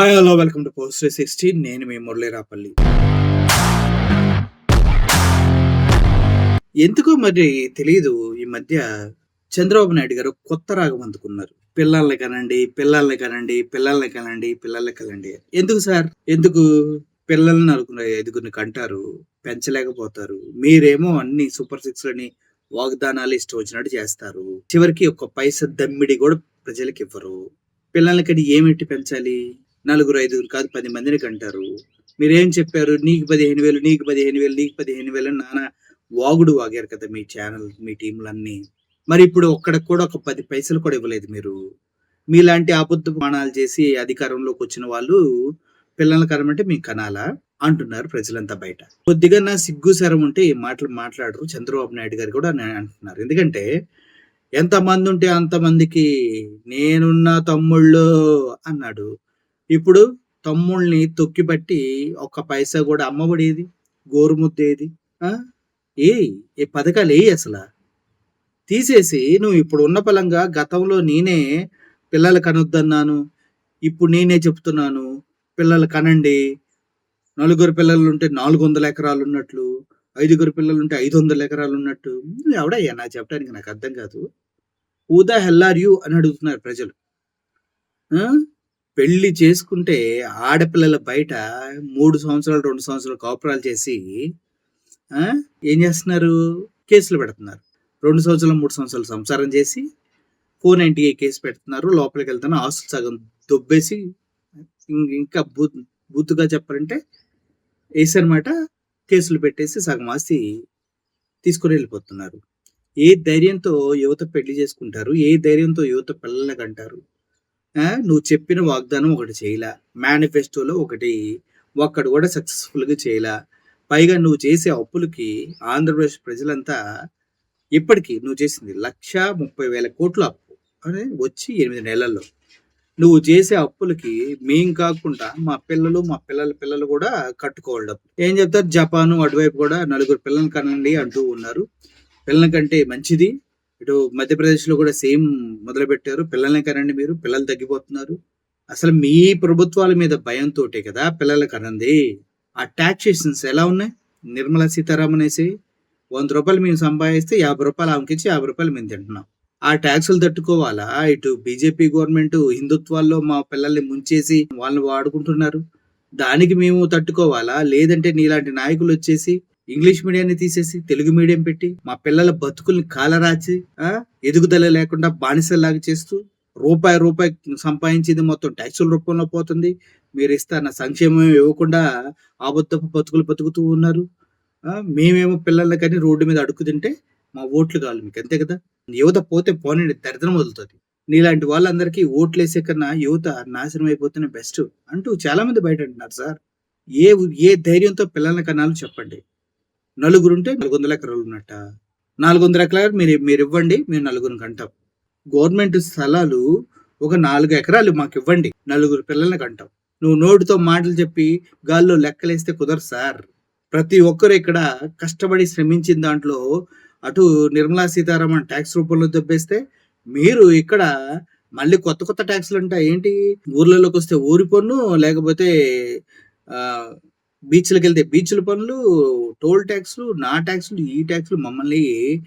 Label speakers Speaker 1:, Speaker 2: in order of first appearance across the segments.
Speaker 1: Hi hello welcome to post sixteen నేను మీ మురళీరాపల్లి. ఎందుకో మరి తెలియదు ఈ మధ్య చంద్రబాబు నాయుడు గారు కొత్త రాగం అందుకున్నారు. పిల్లల్ని కనండి పిల్లల్ని కనండి పిల్లల్ని కనండి పిల్లల్ని కనండి. ఎందుకు సార్? ఎందుకు? పిల్లల్ని అనుకున్న ఐదుగురిని కంటారు పెంచలేకపోతారు. మీరేమో అన్ని సూపర్ సిక్స్ లని వాగ్దానాలు ఇష్టం వచ్చినట్టు చేస్తారు. చివరికి ఒక పైస దమ్మిడి కూడా ప్రజలకు ఇవ్వరు. పిల్లలకని ఏమిటి పెంచాలి? నలుగురు ఐదుగురు కాదు పది మందిని కంటారు. మీరేం చెప్పారు? నీకు పదిహేను వేలు నీకు పదిహేను వేలు నీకు పదిహేను వేలు నానా వాగుడు వాగారు కదా మీ ఛానల్ మీ టీంలన్నీ. మరి ఇప్పుడు ఒక్కడికి కూడా ఒక పది పైసలు కూడా ఇవ్వలేదు మీరు. మీలాంటి అబద్ధ ప్రమాణాలు చేసి అధికారంలోకి వచ్చిన వాళ్ళు పిల్లల కరమంటే మీ కనాలా? అంటున్నారు ప్రజలంతా బయట. కొద్దిగా నా సిగ్గు శరం ఉంటే ఈ మాటలు మాట్లాడరు. చంద్రబాబు నాయుడు గారు కూడా అంటున్నారు. ఎందుకంటే ఎంతమంది ఉంటే అంతమందికి నేనున్న తమ్ముళ్ళు అన్నాడు. ఇప్పుడు తమ్ముళ్ళని తొక్కిపట్టి ఒక్క పైసా కూడా అమ్మబడేది గోరుముద్దేది ఆ? ఏ ఏ పథకాలు ఏ అసలు? తీసేసి నువ్వు ఇప్పుడు ఉన్న పలంగా గతంలో నేనే పిల్లలు కనొద్దన్నాను ఇప్పుడు నేనే చెప్తున్నాను పిల్లలు కనండి. నలుగురు పిల్లలు ఉంటే నాలుగు వందల ఎకరాలు ఉన్నట్లు ఐదుగురు పిల్లలు ఉంటే ఐదు వందల ఎకరాలు ఉన్నట్టు ఎవడయ్యా నాకు చెప్పడానికి నాకు అర్థం కాదు. ఊదా హెల్లార్ యూ అని అడుగుతున్నారు ప్రజలు. ఆ? పెళ్ళి చేసుకుంటే ఆడపిల్లల బయట మూడు సంవత్సరాలు రెండు సంవత్సరాలు కాపురాలు చేసి ఆ? ఏం చేస్తున్నారు? కేసులు పెడుతున్నారు. రెండు సంవత్సరాలు మూడు సంవత్సరాలు సంసారం చేసి ఫోర్ నైంటీ ఏ కేసు పెడుతున్నారు. లోపలికి వెళ్తాను ఆస్తులు సగం దొబ్బేసి ఇంకా బూ బూతుగా చెప్పాలంటే వేసనమాట కేసులు పెట్టేసి సగం ఆస్తి తీసుకుని వెళ్ళిపోతున్నారు. ఏ ధైర్యంతో యువత పెళ్ళి చేసుకుంటారు? ఏ ధైర్యంతో యువత పిల్లలకు అంటారు నువ్వు చెప్పిన వాగ్దానం ఒకటి చేయలే. మేనిఫెస్టోలో ఒకటి. ఒక్కడు కూడా సక్సెస్ఫుల్గా పైగా నువ్వు చేసే అప్పులకి ఆంధ్రప్రదేశ్ ప్రజలంతా ఇప్పటికీ నువ్వు చేసింది లక్ష ముప్పై వేల కోట్ల అప్పు. అనే వచ్చి ఎనిమిది నెలల్లో. నువ్వు చేసే అప్పులకి మేం కాకుండా మా పిల్లలు మా పిల్లల పిల్లలు కూడా కట్టుకోవడం ఏం చెప్తారు? జపాను అటువైపు కూడా నలుగురు పిల్లలు కనండి అంటూ ఉన్నారు. పిల్లల కంటే మంచిది. ఇటు మధ్యప్రదేశ్లో కూడా సేమ్ మొదలు పెట్టారు పిల్లల్ని కనండి మీరు పిల్లలు తగ్గిపోతున్నారు. అసలు మీ ప్రభుత్వాల మీద భయంతో కదా పిల్లలు కనంది. ఆ టాక్సేషన్స్ ఎలా ఉన్నాయి? నిర్మలా సీతారామన్ వేసి వంద రూపాయలు మేము సంపాదిస్తే యాభై రూపాయలు ఆమెకిచ్చి యాభై రూపాయలు మేము తింటున్నాం. ఆ ట్యాక్సులు తట్టుకోవాలా? ఇటు బీజేపీ గవర్నమెంట్ హిందుత్వాల్లో మా పిల్లల్ని ముంచేసి వాళ్ళని వాడుకుంటున్నారు. దానికి మేము తట్టుకోవాలా? లేదంటే నీలాంటి నాయకులు వచ్చేసి ఇంగ్లీష్ మీడియాన్ని తీసేసి తెలుగు మీడియం పెట్టి మా పిల్లల బతుకుల్ని కాలరాచి ఆ, ఎదుగుదల లేకుండా బానిసలాగా చేస్తూ రూపాయి రూపాయి సంపాదించింది మొత్తం ట్యాక్సుల రూపంలో పోతుంది. మీరు ఇస్తాన సంక్షేమం ఇవ్వకుండా ఆబద్ధపు బతుకులు బతుకుతూ ఉన్నారు. మేమేమో పిల్లల్ని కానీ రోడ్డు మీద అడుగు తింటే మా ఓట్లు కావాలి మీకు అంతే కదా? యువత పోతే పోనండి దరిద్రం వదులుతుంది. నీలాంటి వాళ్ళందరికీ ఓట్లు వేసే కన్నా యువత నాశనం అయిపోతేనే బెస్ట్ అంటూ చాలా మంది బయట అంటున్నారు సార్. ఏ ఏ ధైర్యంతో పిల్లల్ని కన్నాలో చెప్పండి. నలుగురు ఉంటే నాలుగు వందల ఎకరాలు ఉన్నట్ట నాలుగు వందల ఎకరాలు మీరు మీరు ఇవ్వండి మేము నలుగురికి కంటాం. గవర్నమెంట్ స్థలాలు ఒక నాలుగు ఎకరాలు మాకు ఇవ్వండి నలుగురు పిల్లల్ని కంటాం. నువ్వు నోటితో మాటలు చెప్పి గాల్లో లెక్కలేస్తే కుదరదు సార్. ప్రతి ఒక్కరు ఇక్కడ కష్టపడి శ్రమించిన దాంట్లో అటు నిర్మలా సీతారామన్ ట్యాక్స్ రూపంలో దెబ్బేస్తే మీరు ఇక్కడ మళ్ళీ కొత్త కొత్త ట్యాక్స్లు ఉంటాయి ఏంటి? ఊర్లలోకి వస్తే ఊరి పన్ను లేకపోతే బీచ్లకి బీచ్లకు వెళ్తే బీచ్ల పనులు టోల్ ట్యాక్స్లు నా ట్యాక్స్లు ఈ ట్యాక్స్లు మమ్మల్ని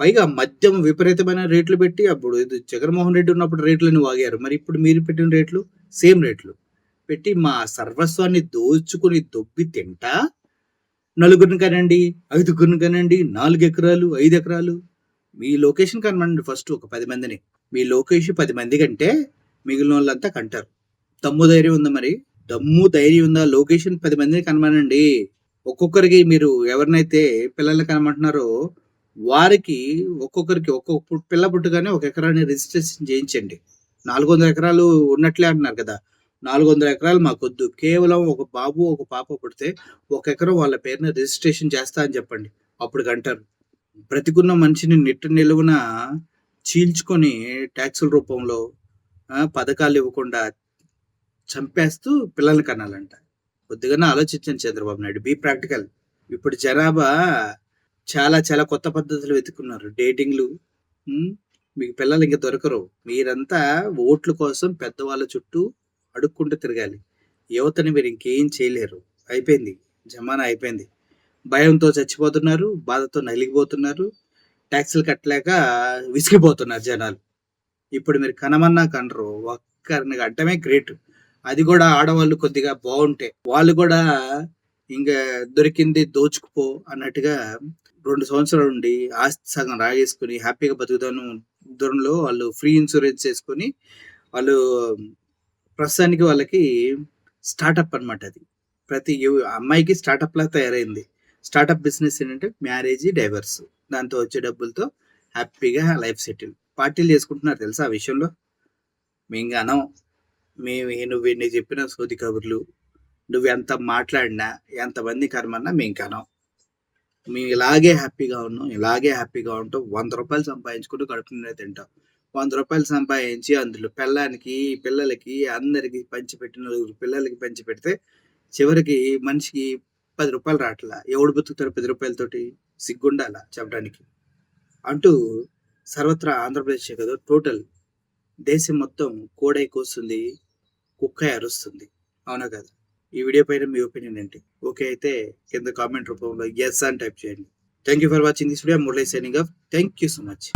Speaker 1: పైగా మద్యం విపరీతమైన రేట్లు పెట్టి అప్పుడు ఇది జగన్మోహన్ రెడ్డి ఉన్నప్పుడు రేట్లను వాగారు. మరి ఇప్పుడు మీరు పెట్టిన రేట్లు? సేమ్ రేట్లు. పెట్టి మా సర్వస్వాన్ని దోచుకుని దొబ్బి తింటా? నలుగురిని కనండి ఐదుగురిని కనండి నాలుగు ఎకరాలు ఐదు ఎకరాలు. మీ లొకేషన్ కనమండి ఫస్ట్ ఒక పది మందిని. మీ లొకేషన్ పది మంది కంటే మిగిలిన వాళ్ళంతా కంటారు. దమ్ము ధైర్యం ఉందా మరి? దమ్ము ధైర్యం ఉందా? లొకేషన్ పది మందిని కనమనండి. ఒక్కొక్కరికి మీరు ఎవరినైతే పిల్లలకి కనమంటున్నారో వారికి ఒక్కొక్కరికి ఒక్కొక్క పిల్ల పుట్టగానే ఒక ఎకరాన్ని రిజిస్ట్రేషన్ చేయించండి. నాలుగు వందల ఎకరాలు ఉన్నట్లే అంటున్నారు కదా. నాలుగు వందల ఎకరాలు మాకొద్దు. కేవలం ఒక బాబు ఒక పాప పుడితే ఒక ఎకరం వాళ్ళ పేరున రిజిస్ట్రేషన్ చేస్తా అని చెప్పండి. అప్పుడు కంటారు బ్రతికున్న మనిషిని నిట్టు నిలువున చీల్చుకొని ట్యాక్సుల రూపంలో పథకాలు ఇవ్వకుండా చంపేస్తూ పిల్లల్ని కనాలంట. కొద్దిగానే ఆలోచించండి చంద్రబాబు నాయుడు. బీ ప్రాక్టికల్ ఇప్పుడు జనాభా చాలా చాలా కొత్త పద్ధతులు వెతుకున్నారు డేటింగ్లు మీకు పిల్లలు ఇంకా దొరకరు. మీరంతా ఓట్ల కోసం పెద్దవాళ్ళ చుట్టూ అడుక్కుంటూ తిరగాలి. యువతని మీరు ఇంకేం చేయలేరు. అయిపోయింది. జమానా అయిపోయింది. భయంతో చచ్చిపోతున్నారు బాధతో నలిగిపోతున్నారు ట్యాక్సులు కట్టలేక విసిగిపోతున్నారు జనాలు. ఇప్పుడు మీరు కనమన్నా కనరు ఒక్కరిని అడ్డమే గ్రేట్ అది కూడా ఆడవాళ్ళు కొద్దిగా బాగుంటే వాళ్ళు కూడా ఇంకా దొరికింది దోచుకుపో అన్నట్టుగా రెండు సంవత్సరాల నుండి ఆస్తి సగం రాగేసుకుని హ్యాపీగా బతుకుతాను దూరంలో వాళ్ళు ఫ్రీ ఇన్సూరెన్స్ చేసుకొని వాళ్ళు ప్రస్తుతానికి వాళ్ళకి స్టార్టప్ అన్నమాట అది. ప్రతి అమ్మాయికి స్టార్టప్లా తయారైంది. స్టార్టప్ బిజినెస్ ఏంటంటే మ్యారేజ్ డైవర్స్. దాంతో వచ్చే డబ్బులతో హ్యాపీగా లైఫ్ సెటిల్. పార్టీలు చేసుకుంటున్నారు తెలుసా ఆ విషయంలో? మేము గానం మేము నువ్వు ఎన్ని చెప్పిన సోది కబుర్లు. నువ్వు ఎంత మాట్లాడినా ఎంతమంది కర్మన్నా మేము కనం. మేము ఇలాగే హ్యాపీగా ఉన్నాం ఇలాగే హ్యాపీగా ఉంటాం వంద రూపాయలు సంపాదించుకుంటూ కడుపునే తింటాం. వంద రూపాయలు సంపాదించి అందులో పిల్లానికి పిల్లలకి అందరికి పంచిపెట్టి నలుగురు పిల్లలకి పంచి పెడితే చివరికి మనిషికి పది రూపాయలు రావట్లా. ఎవడు బతుకుతారు పది రూపాయలతోటి సిగ్గుండాల చెప్పడానికి? అంటూ సర్వత్రా ఆంధ్రప్రదేశ్ కదా టోటల్ దేశం మొత్తం కోడై కూస్తుంది కుక్క అరుస్తుంది. అవునా కదా? ఈ వీడియో పైన మీ ఒపీనియన్ ఏంటి? ఓకే అయితే కింద కామెంట్ రూపంలో ఎస్ అని టైప్ చేయండి. Thank you for watching this video Murali signing off thank you so much